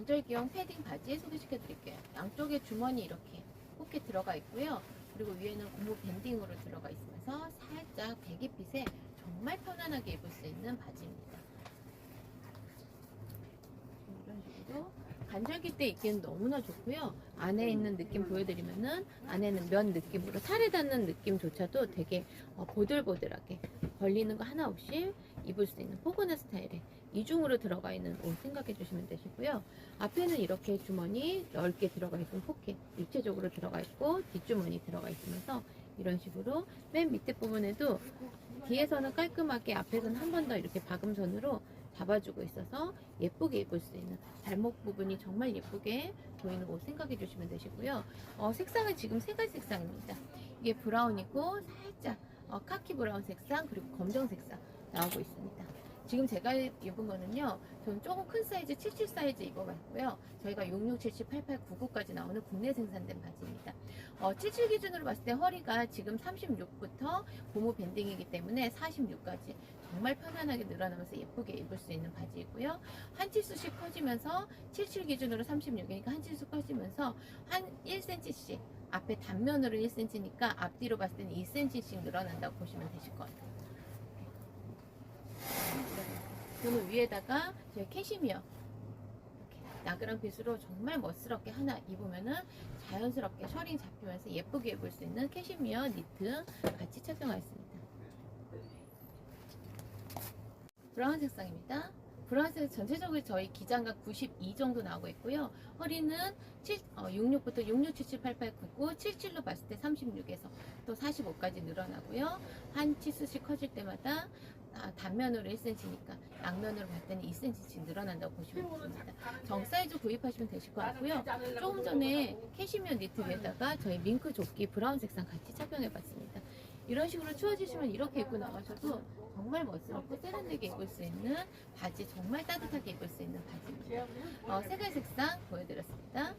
관절기형 패딩 바지 소개시켜 드릴게요. 양쪽에 주머니 이렇게 포켓 들어가 있고요. 그리고 위에는 고무 밴딩으로 들어가 있으면서 살짝 배기핏에 정말 편안하게 입을 수 있는 바지입니다. 이런 식으로 관절기 때 입기는 너무나 좋고요. 안에 있는 느낌 보여드리면은 안에는 면 느낌으로 살에 닿는 느낌조차도 되게 어, 보들보들하게 걸리는 거 하나 없이 입을 수 있는 포근한 스타일의 이중으로 들어가 있는 옷 생각해 주시면 되시고요. 앞에는 이렇게 주머니 넓게 들어가 있는 포켓 입체적으로 들어가 있고 뒷주머니 들어가 있으면서 이런 식으로 맨 밑에 부분에도 뒤에서는 깔끔하게 앞에서는 한 번 더 이렇게 박음선으로 잡아주고 있어서 예쁘게 입을 수 있는 발목 부분이 정말 예쁘게 보이는 옷 생각해 주시면 되시고요. 어, 색상은 지금 세 가지 색상입니다. 이게 브라운이고 살짝 어, 카키 브라운 색상 그리고 검정 색상 나오고 있습니다. 지금 제가 입은 거는요, 저는 조금 큰 사이즈 77 사이즈 입어봤고요. 저희가 66, 77, 88, 99까지 나오는 국내 생산된 바지입니다. 어, 77 기준으로 봤을 때 허리가 지금 36부터 고무 밴딩이기 때문에 46까지 정말 편안하게 늘어나면서 예쁘게 입을 수 있는 바지이고요. 한 치수씩 커지면서 77 기준으로 36이니까 한 치수 커지면서 한 1cm씩 앞에 단면으로 1cm니까 앞뒤로 봤을 때는 2cm씩 늘어난다고 보시면 되실 것 같아요. 그러면 위에다가 저희 캐시미어 나그랑 핏으로 정말 멋스럽게 하나 입으면은 자연스럽게 셔링 잡히면서 예쁘게 입을 수 있는 캐시미어 니트 같이 착용하였습니다. 브라운 색상입니다. 브라운색 전체적으로 저희 기장각 92 정도 나오고 있고요. 허리는 7, 어, 66부터 66, 77, 88, 99, 77로 봤을 때 36에서 또 45까지 늘어나고요. 한 치수씩 커질 때마다 아, 단면으로 1cm니까 양면으로 때는 2cm씩 늘어난다고 보시면 됩니다. 정 사이즈 구입하시면 되실 것 같고요. 조금 전에 캐시미어 니트 위에다가 저희 밍크 조끼 브라운 색상 같이 착용해봤습니다. 이런 식으로 추워지시면 이렇게 입고 나가셔도 정말 멋스럽고 세련되게 입을 수 있는 바지 정말 따뜻하게 입을 수 있는 바지입니다. 어, 세 가지 색상 보여드렸습니다.